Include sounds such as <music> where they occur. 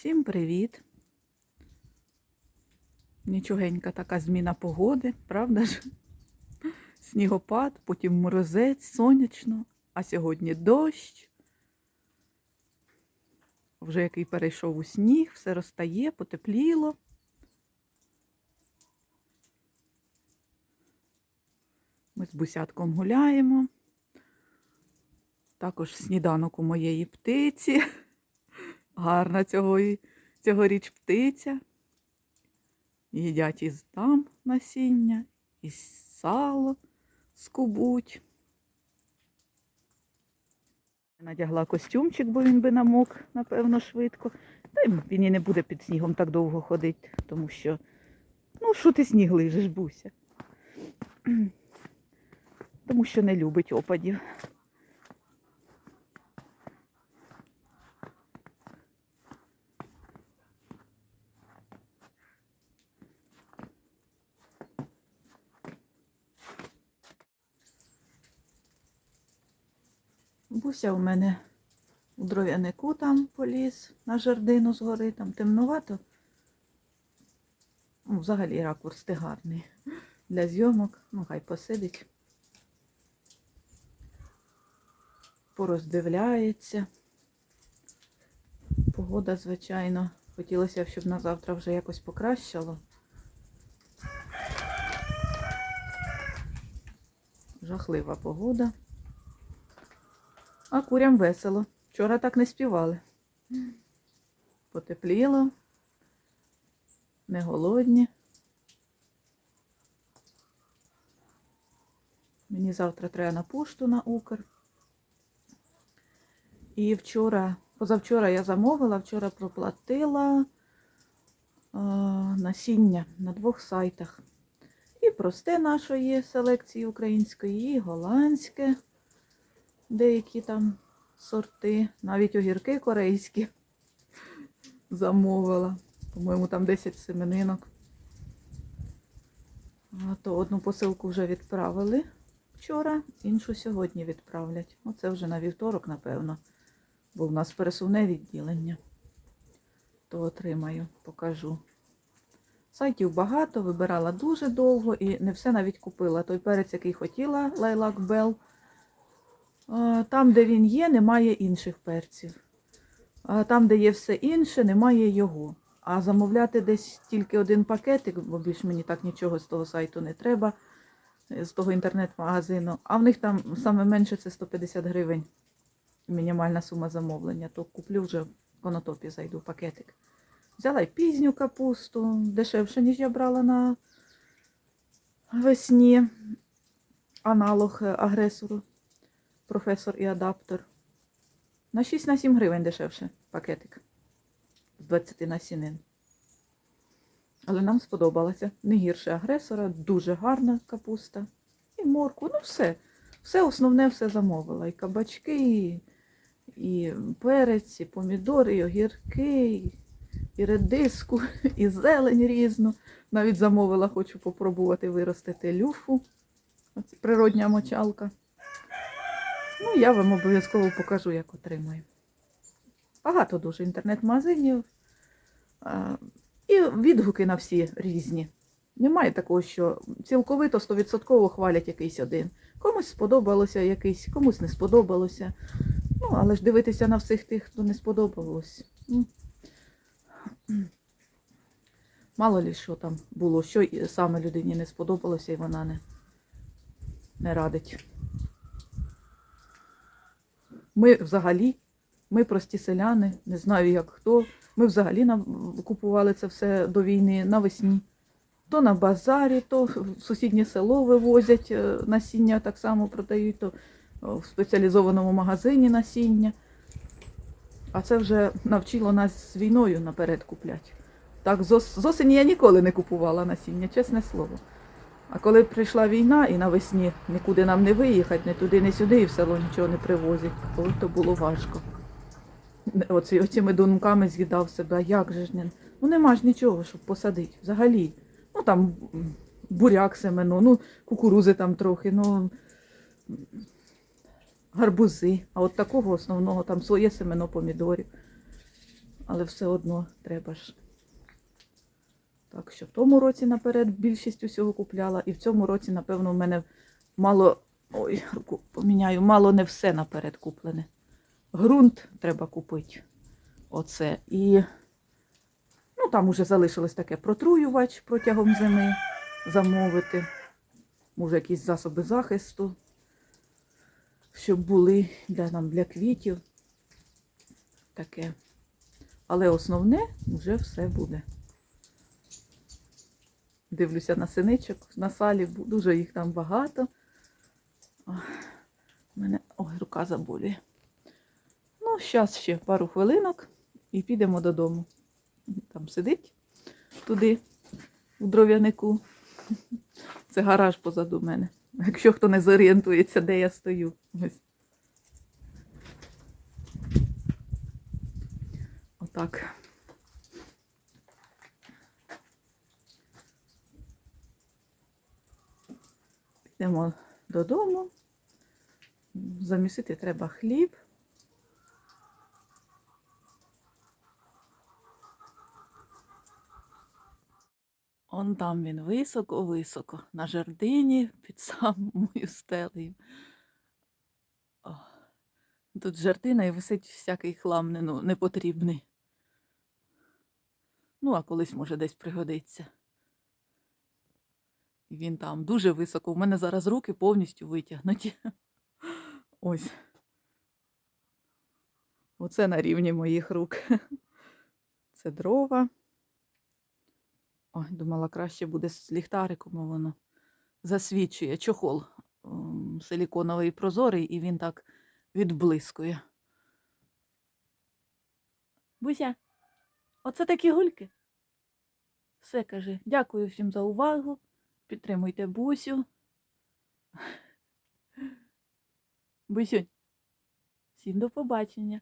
Всім привіт! Нічогенька така зміна погоди, правда ж? Снігопад, потім морозець, сонячно, а сьогодні дощ. Вже який перейшов у сніг, все розтає, потепліло. Ми з бусятком гуляємо. Також сніданок у моєї птиці. Гарна цього, цьогоріч птиця. Їдять із там насіння, і сало скубуть. Надягла костюмчик, бо він би намок, напевно, швидко. Та він і не буде під снігом так довго ходити, тому що, ну, що ти сніг лижеш, буся? Тому що не любить опадів. Буся у мене у дров'янику там поліз на жердину згори, там темнувато. Ну, взагалі ракурс ти гарний для зйомок. Ну, хай посидить. Пороздивляється. Погода, звичайно, хотілося б, щоб на завтра вже якось покращало. Жахлива погода. А курям весело. Вчора так не співали. Потепліло, не голодні. Мені завтра треба на пошту на Укр. І вчора, позавчора я замовила, вчора проплатила е, насіння на двох сайтах. І просте нашої селекції української, і голландське деякі там сорти, навіть огірки корейські <laughs> замовила. По-моєму, там 10 семенинок. А то одну посилку вже відправили вчора, іншу сьогодні відправлять. Оце вже на вівторок, напевно, бо в нас пересувне відділення. То отримаю, покажу. Сайтів багато, вибирала дуже довго і не все навіть купила. Той перець, який хотіла, лайлак Белл. Там, де він є, немає інших перців. Там, де є все інше, немає його. А замовляти десь тільки один пакетик, бо більш мені так нічого з того сайту не треба, з того інтернет-магазину. А в них там саме менше це 150 гривень. Мінімальна сума замовлення. То куплю вже в конотопі зайду пакетик. Взяла й пізню капусту, дешевше, ніж я брала на весні. Аналог е, агресору професор і адаптер. На 6-7 гривень дешевше пакетик з 20 насінин. Але нам сподобалося. Не гірше агресора, дуже гарна капуста. І морку. Ну все. Все основне все замовила. І кабачки, і, і перець, і помідори, і огірки, і, і редиску, і зелень різну. Навіть замовила, хочу попробувати виростити люфу. Оце природня мочалка. Ну, я вам обов'язково покажу, як отримаю. Багато дуже інтернет-магазинів. І відгуки на всі різні. Немає такого, що цілковито 100% хвалять якийсь один. Комусь сподобалося якийсь, комусь не сподобалося. Ну, але ж дивитися на всіх тих, хто не сподобалось. Ну, Мало ли що там було, що саме людині не сподобалося, і вона не, не радить. Ми взагалі, ми прості селяни, не знаю як хто. Ми взагалі купували це все до війни навесні. То на базарі, то в сусіднє село вивозять е, насіння, так само продають, то в спеціалізованому магазині насіння. А це вже навчило нас з війною наперед купляти. Так, з осені я ніколи не купувала насіння, чесне слово. А коли прийшла війна і навесні нікуди нам не виїхати, ні туди, ні сюди, і в село нічого не привозять, коли то було важко. Оці, оціми думками з'їдав себе, як же ж не. Ну нема ж нічого, щоб посадити. Взагалі. Ну там буряк семено, ну, кукурузи там трохи, ну гарбузи. А от такого основного там своє семено помідорів. але все одно треба ж. Так що в тому році наперед більшість усього купляла, і в цьому році, напевно, в мене мало. Ой, руку поміняю, мало не все наперед куплене. Грунт треба купити. Оце. І ну, там уже залишилось таке протруювач протягом зими замовити. Може, якісь засоби захисту, щоб були для, нам, для квітів. Таке. Але основне вже все буде. Дивлюся на синичок на салі, дуже їх там багато. У мене ой, рука заболює. Ну, зараз ще пару хвилинок і підемо додому. Там сидить туди, у дров'янику. Це гараж позаду мене. Якщо хто не зорієнтується, де я стою. Ось. Отак. Підемо додому. Замісити треба хліб. Он там він високо-високо, на жердині під самою стелею. О, Тут жердина і висить всякий хлам ну, непотрібний. Ну, а колись може десь пригодиться. Він там дуже високо. У мене зараз руки повністю витягнуті. <laughs> Ось. Оце на рівні моїх рук. <laughs> Це дрова. Ой, думала, краще буде з ліхтариком, а воно засвічує чохол ем, силіконовий прозорий, і він так відблискує. Буся, оце такі гульки. Все каже. Дякую всім за увагу. Підтримуйте Бусю. Бусюнь. Всім до побачення.